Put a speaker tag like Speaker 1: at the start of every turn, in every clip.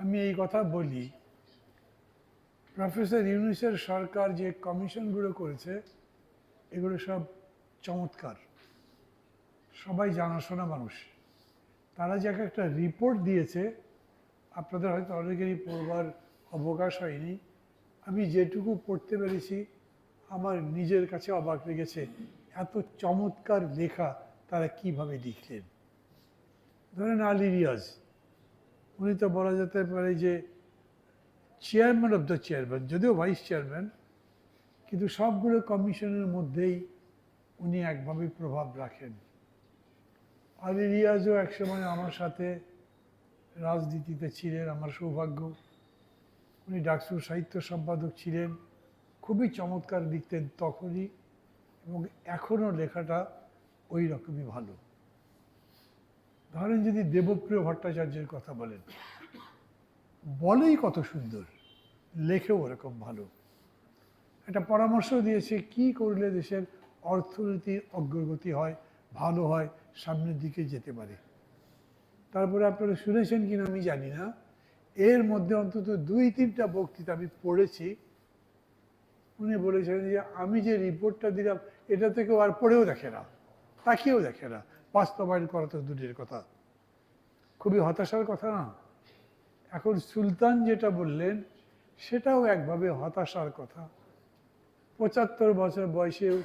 Speaker 1: আমি এই কথা বলি। প্রফেসর ইউনুসের সরকার যে কমিশনগুলো করেছে, এগুলো সব চমৎকার। সবাই জানাশোনা মানুষ। তারা যে এক একটা রিপোর্ট দিয়েছে, আপনাদের হয়তো অনেকেরই পড়বার অবকাশ হয়নি। আমি যেটুকু পড়তে পেরেছি, আমার নিজের কাছে অবাক লেগেছে এত চমৎকার লেখা তারা কীভাবে লিখলেন। ধরেন আলী রিয়াজ। উনি তো বলা যেতে পারে যে চেয়ারম্যান অফ দ্য চেয়ারম্যান যদিও ভাইস চেয়ারম্যান কিন্তু সবগুলো কমিশনের মধ্যেই উনি একভাবে প্রভাব রাখেন। আলী রিয়াজও একসময় আমার সাথে রাজনীতিতে ছিলেন, আমার সৌভাগ্য। উনি ডাকসুর সাহিত্য সম্পাদক ছিলেন, খুবই চমৎকার লিখতেন তখনই এবং এখনও লেখাটা ওই রকমই ভালো। ধরেন যদি দেবপ্রিয় ভট্টাচার্যের কথা বলেন, বলেই কত সুন্দর, লেখেও ওরকম ভালো। একটা পরামর্শ দিয়েছে, কি করলে দেশের অর্থনীতির অগ্রগতি হয়, ভালো হয়, সামনের দিকে যেতে পারে? তারপরে আপনারা শুনেছেন কিনা আমি জানি না। এর মধ্যে অন্তত দুই, তিনটা বক্তৃতা আমি পড়েছি। উনি বলেছিলেন যে, আমি যে রিপোর্টটা দিলাম, এটা থেকে আর পড়েও দেখে না, তাকিয়েও দেখে না। বাস্তবায়ন করা তো দূরের কথা। খুবই হতাশার কথা না? এখন সুলতান যেটা বললেন, সেটাও একভাবে হতাশার কথা। পঁচাত্তর বছর বয়সেও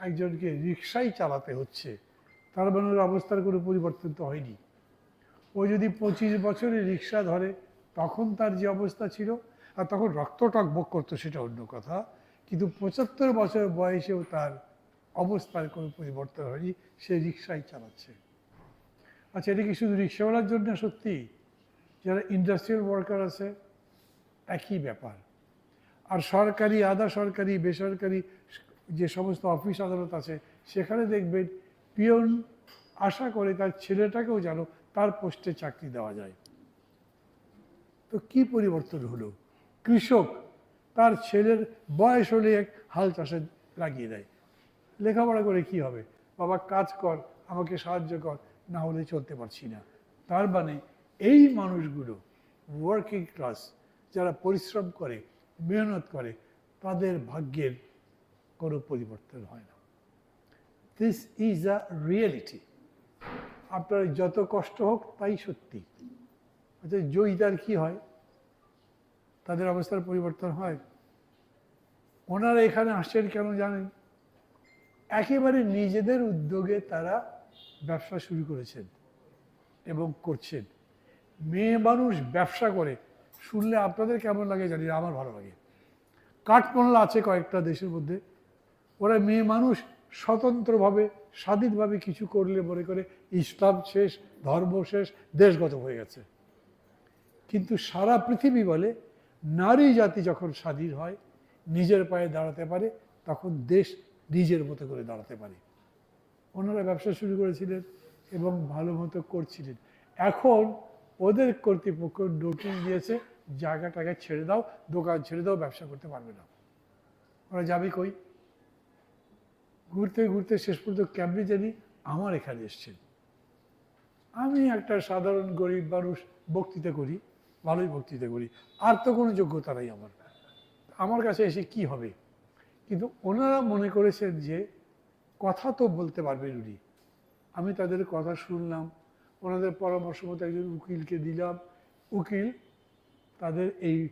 Speaker 1: একজনকে রিক্সাই চালাতে হচ্ছে। তার মানে অবস্থার কোনো পরিবর্তন তো হয়নি। ও যদি পঁচিশ বছরে রিক্সা ধরে, তখন তার যে অবস্থা ছিল, আর তখন রক্ত টকবক করতো, সেটা অন্য কথা। কিন্তু পঁচাত্তর বছর বয়সেও তার অবস্থার কোনো পরিবর্তন হয়নি, সে রিক্সাই চালাচ্ছে। আচ্ছা এটা কি শুধু রিক্সাওয়ালার জন্য সত্যি? যারা ইন্ডাস্ট্রিয়াল ওয়ার্কার আছে, একই ব্যাপার। আর সরকারি, আধা সরকারি, বেসরকারি যে সমস্ত অফিস আদালত আছে, সেখানে দেখবেন পিয়ন আশা করে তার ছেলেটাকেও যেন তার পোস্টে চাকরি দেওয়া যায়। তো কি পরিবর্তন হলো? কৃষক তার ছেলের বয়স হলে এক হাল চাষে লাগিয়ে দেয়। লেখাপড়া করে কি হবে? বাবা, কাজ কর, আমাকে সাহায্য কর, না হলে চলতে পারছি না। তার মানে এই মানুষগুলো ওয়ার্কিং ক্লাস যারা পরিশ্রম করে, মেহনত করে, তাদের ভাগ্যের কোনো পরিবর্তন হয় না। দিস ইজ আ রিয়েলিটি আপনার যত কষ্ট হোক, তাই সত্যি। আচ্ছা জয়ীদার কি হয়? তাদের অবস্থার পরিবর্তন হয়? ওনারা এখানে আসছেন কেন জানেন? একেবারে নিজেদের উদ্যোগে তারা ব্যবসা শুরু করেছেন এবং করছেন। মেয়ে মানুষ ব্যবসা করে, শুনলে আপনাদের কেমন লাগে জানি আমার ভালো লাগে। কাঠমোল্লা আছে কয়েকটা দেশের মধ্যে। ওরা মেয়ে মানুষ স্বতন্ত্রভাবে, স্বাধীনভাবে কিছু করলে মনে করে ইসলাম শেষ, ধর্ম শেষ দেশগত হয়ে গেছে। কিন্তু সারা পৃথিবী বলে নারী জাতি যখন স্বাধীন হয়, নিজের পায়ে দাঁড়াতে পারে, তখন দেশ নিজের মতো করে দাঁড়াতে পারি। ওনারা ব্যবসা শুরু করেছিলেন এবং ভালো মতো করছিলেন। এখন ওদের কর্তৃপক্ষ নোটিশ দিয়েছে জায়গা টাকা ছেড়ে দাও, দোকান ছেড়ে দাও, ব্যবসা করতে পারবে না। ওরা যাবে কই? ঘুরতে ঘুরতে শেষ পর্যন্ত ক্যাম্পে জানি আমার এখানে এসছেন আমি একটা সাধারণ গরিব মানুষ, বক্তৃতা করি, ভালোই বক্তৃতা করি, আর তো কোনো যোগ্যতা নাই আমার। আমার কাছে এসে কি হবে? কিন্তু ওনারা মনে করেছেন যে কথা তো বলতে পারবেন উনি। আমি তাদের কথা শুনলাম, ওনাদের পরামর্শ মতো একজন উকিলকে দিলাম। উকিল তাদের এই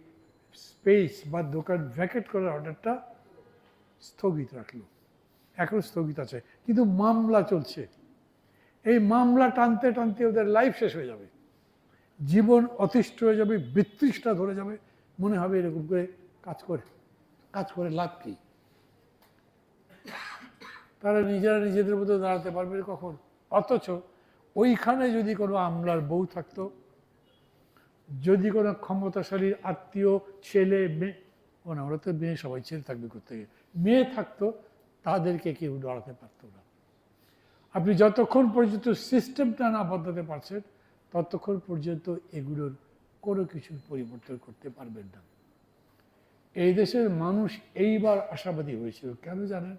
Speaker 1: স্পেস বা দোকান ভ্যাকেট করার অর্ডারটা স্থগিত রাখল। এখন স্থগিত আছে। কিন্তু মামলা চলছে। এই মামলা টানতে টানতে ওদের লাইফ শেষ হয়ে যাবে। জীবন অতিষ্ঠ হয়ে যাবে, বিতৃষ্ণা ধরে যাবে। মনে হবে এরকম করে কাজ করে। কাজ করে লাভ কি? তারা নিজেরা নিজেদের মধ্যে দাঁড়াতে পারবে কখন? অথচ ওইখানে যদি কোনো আমলার বউ থাকতো, যদি কোনো ক্ষমতাশালী আত্মীয়, ছেলে, মেয়ে, ও না, ওরা তো মেয়ে, সবাই ছেলে থাকবে করতে মেয়ে থাকতো, তাদেরকে কেউ দাঁড়াতে পারতো না। আপনি যতক্ষণ পর্যন্ত সিস্টেমটা না বদলাতে পারছেন, ততক্ষণ পর্যন্ত এগুলোর কোনো কিছুর পরিবর্তন করতে পারবেন না। এই দেশের মানুষ এইবার আশাবাদী হয়েছিল। কেন জানেন?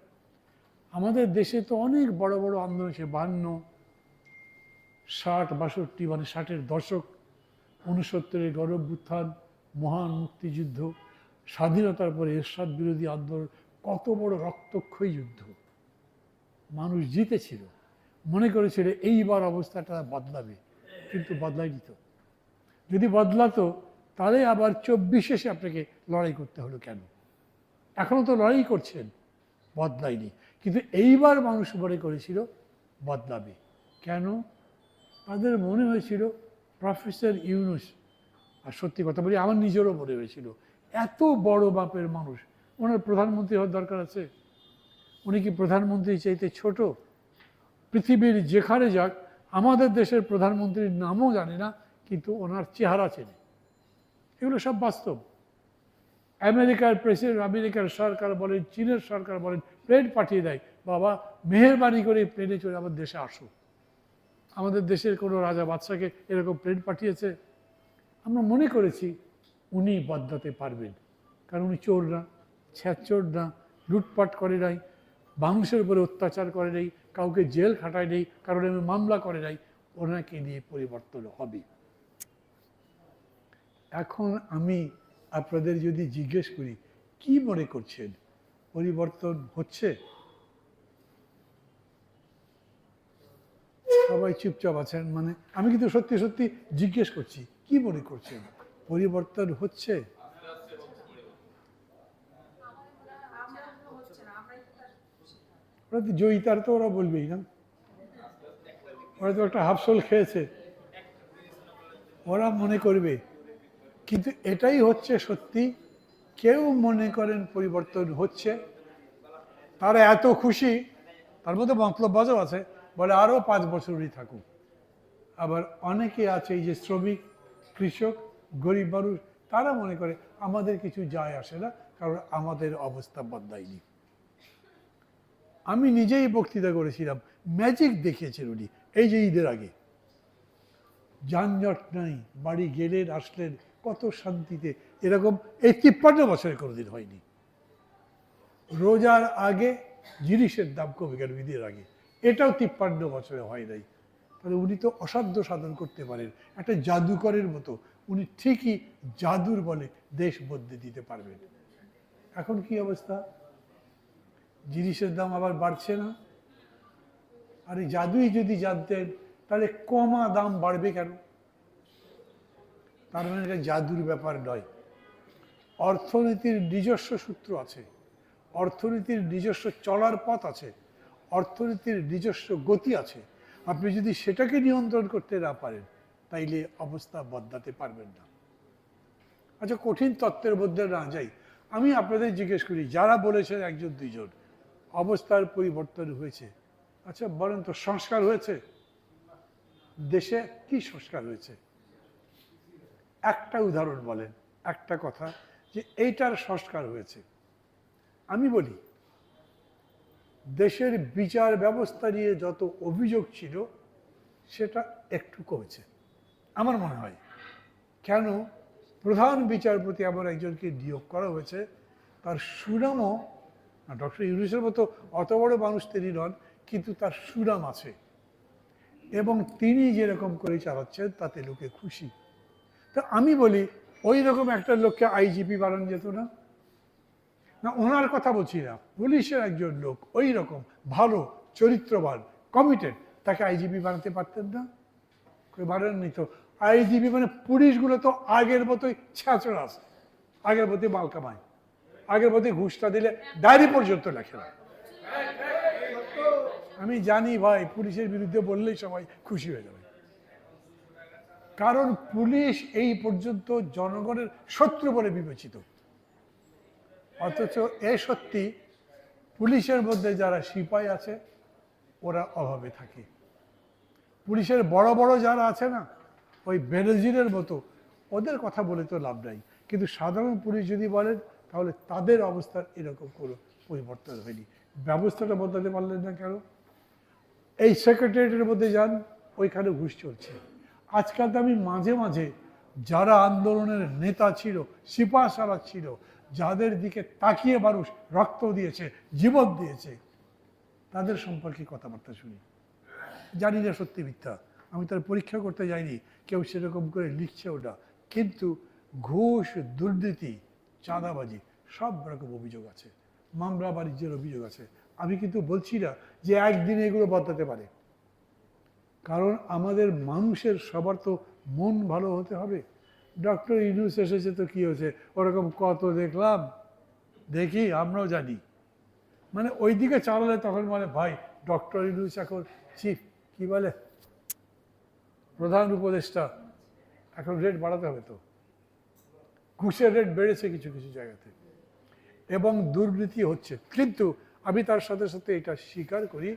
Speaker 1: আমাদের দেশে তো অনেক বড় বড় আন্দোলন সে বান্ন ষাট, বাষট্টি মানে ষাটের দশক, উনসত্তরের গণভ্যুত্থান, মহান মুক্তিযুদ্ধ, স্বাধীনতার পরে এরশাদ বিরোধী আন্দোলন, কত বড় রক্তক্ষয়ী যুদ্ধ। মানুষ জিতেছিল। মনে করেছিল এইবার অবস্থাটা বদলাবে, কিন্তু বদলায়নি তো। যদি বদলাতো, তাহলে আবার চব্বিশে আপনাকে লড়াই করতে হলো কেন? এখনও তো লড়াই করছেন। বদলায়নি। কিন্তু এইবার মানুষ মনে করেছিল বদলাবে। কেন? তাদের মনে হয়েছিল প্রফেসর ইউনুস, আর সত্যি কথা বলি, আমার নিজেরও মনে হয়েছিল, এত বড় বাপের মানুষ। ওনার প্রধানমন্ত্রী হওয়ার দরকার আছে? উনি কি প্রধানমন্ত্রী চাইতে ছোট? পৃথিবীর যেখানে যাক, আমাদের দেশের প্রধানমন্ত্রীর নামও জানি না, কিন্তু ওনার চেহারা চেনে। এগুলো সব বাস্তব। আমেরিকার প্রেসিডেন্ট, আমেরিকার সরকার বলেন, চীনের সরকার বলেন প্লেন পাঠিয়ে দেয়। বাবা, মেহরবানি করে প্লেনে চলে আমার দেশে আসো। আমাদের দেশের কোনো রাজা বাদশাকে এরকম প্লেন পাঠিয়েছে। আমরা মনে করেছি উনি বদলাতে পারবেন। কারণ উনি চোর না, ছ্যাচোর না, লুটপাট করে নাই মানুষের উপরে অত্যাচার করে নেই, কাউকে জেল খাটায় নেই কারণ আমি মামলা করে নাই, ওনাকে নিয়ে পরিবর্তন হবে। এখন আমি আপনাদের যদি জিজ্ঞেস করি, কি মনে করছেন? পরিবর্তন হচ্ছে? সবাই চুপচাপ আছেন মানে আমি কিন্তু সত্যি সত্যি জিজ্ঞেস করছি, কি মনে করছেন? পরিবর্তন হচ্ছে? ওরা তো জয়িতার তো ওরা বলবেই না। ওরা তো একটা হাফসল খেয়েছে। ওরা মনে করবে কিন্তু এটাই হচ্ছে সত্যি। কেউ মনে করেন পরিবর্তন হচ্ছে। তারা এত খুশি, তার মধ্যে মতলববাজও আছে, বলে আরও পাঁচ বছর উনি থাকুক। আবার অনেকে আছে এই যে শ্রমিক, কৃষক, গরিব মানুষ, তারা মনে করে আমাদের কিছু যায় আসে না, কারণ আমাদের অবস্থা বদলায়নি। আমি নিজেই বক্তৃতা করেছিলাম, ম্যাজিক দেখিয়েছেন উনি, এই যে ঈদের আগে। যানজট নাই, বাড়ি গেলেন, আসলেন কত শান্তিতে। এরকম এই তিপ্পান্ন বছরে কোনোদিন হয়নি। রোজার আগে জিনিসের দাম কমে গেল ঈদের আগে। এটাও তিপ্পান্ন বছরে হয় নাই। তাহলে উনি তো অসাধ্য সাধন করতে পারেন। একটা জাদুকরের মতো। উনি ঠিকই জাদুর বলে দেশ বদলে দিতে পারবেন। এখন কি অবস্থা? জিনিসের দাম আবার বাড়ছে না? আর এই জাদুই যদি জানতেন, তাহলে কমা দাম বাড়বে কেন? তার মানে এটা জাদুর ব্যাপার নয়। অর্থনীতির নিজস্ব সূত্র আছে, অর্থনীতির নিজস্ব চলার পথ আছে, অর্থনীতির নিজস্ব গতি আছে। আপনি যদি সেটাকে নিয়ন্ত্রণ করতে না পারেন, তাইলে অবস্থা বদলাতে পারবেন না। আচ্ছা কঠিন তত্ত্বের মধ্যে না যাই, আমি আপনাদের জিজ্ঞেস করি, যারা বলেছেন একজন, দুইজন, অবস্থার পরিবর্তন হয়েছে? আচ্ছা বলেন তো, সংস্কার হয়েছে? দেশে কি সংস্কার হয়েছে? একটা উদাহরণ বলেন, একটা কথা যে এইটার সংস্কার হয়েছে। আমি বলি, দেশের বিচার ব্যবস্থা নিয়ে যত অভিযোগ ছিল, সেটা একটু কমেছে। আমার মনে হয়, কেন প্রধান বিচারপতি এমন একজনকে নিয়োগ করা হয়েছে, তার সুনামও ডক্টর ইউনুসের মতো অত বড় মানুষ তিনি নন, কিন্তু তার সুনাম আছে। এবং তিনি যেরকম করে চালাচ্ছেন, তাতে লোকে খুশি। তো আমি বলি, ওই রকম একটা লোককে আইজিপি বানানো যেত না। না, ওনার কথা বলছি না। পুলিশের একজন লোক, ওই রকম ভালো, চরিত্রবান কমিটেড তাকে আইজিপি বানাতে পারতেন না। বানাননি তো। আইজিপি মানে পুলিশগুলো তো আগের মতোই ছ্যাঁচড়া আছে আগের মতোই মাল কামায়। আগের মতোই ঘুষটা দিলে ডায়েরি পর্যন্ত লেখে না। আমি জানি ভাই, পুলিশের বিরুদ্ধে বললেই সবাই খুশি হয়ে যাবে। কারণ পুলিশ এই পর্যন্ত জনগণের শত্রু বলে বিবেচিত। অথচ এ সত্যি পুলিশের মধ্যে যারা সিপাই আছে, ওরা অভাবে থাকে। পুলিশের বড় বড় যারা আছে না, ওই বেনজিরের মতো, ওদের কথা বলে তো লাভ নাই। কিন্তু সাধারণ পুলিশ যদি বলেন, তাহলে তাদের অবস্থার এরকম কোনো পরিবর্তন হয়নি। ব্যবস্থাটা বদলাতে পারলেন না কেন? এই সেক্রেটারিয়েটের মধ্যে যান, ওইখানে ঘুষ চলছে। আজকাল তো আমি মাঝে মাঝে যারা আন্দোলনের নেতা ছিল সিপা সারা ছিল, যাদের দিকে তাকিয়ে মানুষ রক্ত দিয়েছে, জীবন দিয়েছে, তাদের সম্পর্কে কথাবার্তা শুনি। জানি না সত্যি মিথ্যা। আমি তার পরীক্ষা করতে যাইনি, কেউ সেরকম করে লিখছে ওটা কিন্তু ঘুষ, দুর্নীতি, চাঁদাবাজি, সব রকম অভিযোগ আছে। মামলা, বাণিজ্যের অভিযোগ আছে। আমি কিন্তু বলছি না যে একদিনে এগুলো বদলাতে পারে। কারণ আমাদের মানুষের সবার তো মন ভালো হতে হবে। ডক্টর ইউনুস এসেছে তো কী হয়েছে? ওরকম কত দেখলাম, দেখি আমরাও জানি। মানে ওই দিকে চালালে তখন বলে, ভাই, ডক্টর ইউনুস এখন চিফ কি বলে? প্রধান উপদেষ্টা। এখন রেট বাড়াতে হবে তো। ঘুষের রেট বেড়েছে কিছু কিছু জায়গাতে। এবং দুর্নীতি হচ্ছে। কিন্তু আমি তার সাথে সাথে এটা স্বীকার করি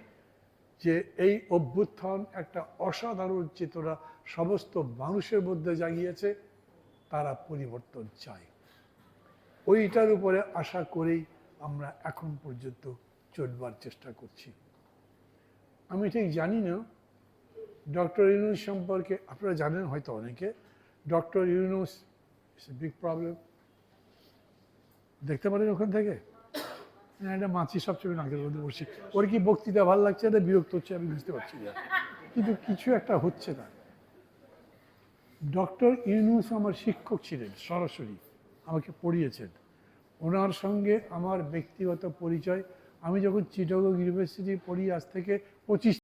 Speaker 1: যে এই অভ্যুত্থান একটা অসাধারণ চেতনা সমস্ত মানুষের মধ্যে জাগিয়েছে, তারা পরিবর্তন চায়। ওইটার উপরে আশা করেই আমরা এখন পর্যন্ত চলবার চেষ্টা করছি। আমি ঠিক জানি না, ডক্টর ইউনুস সম্পর্কে আপনারা জানেন হয়তো অনেকে, doctor Yunus is big problem. দেখতে পারেন ওখান থেকে? এটা মাছি সবচেয়ে নাকের মধ্যে ওর কি বক্তৃতা ভালো লাগছে এটা বিরক্ত হচ্ছে, আমি বুঝতে পারছি না। কিন্তু কিছু একটা হচ্ছে না। ডক্টর ইউনুস আমার শিক্ষক ছিলেন, সরাসরি আমাকে পড়িয়েছেন। ওনার সঙ্গে আমার ব্যক্তিগত পরিচয়। আমি যখন চিটাগো ইউনিভার্সিটি পড়ি আজ থেকে পঁচিশ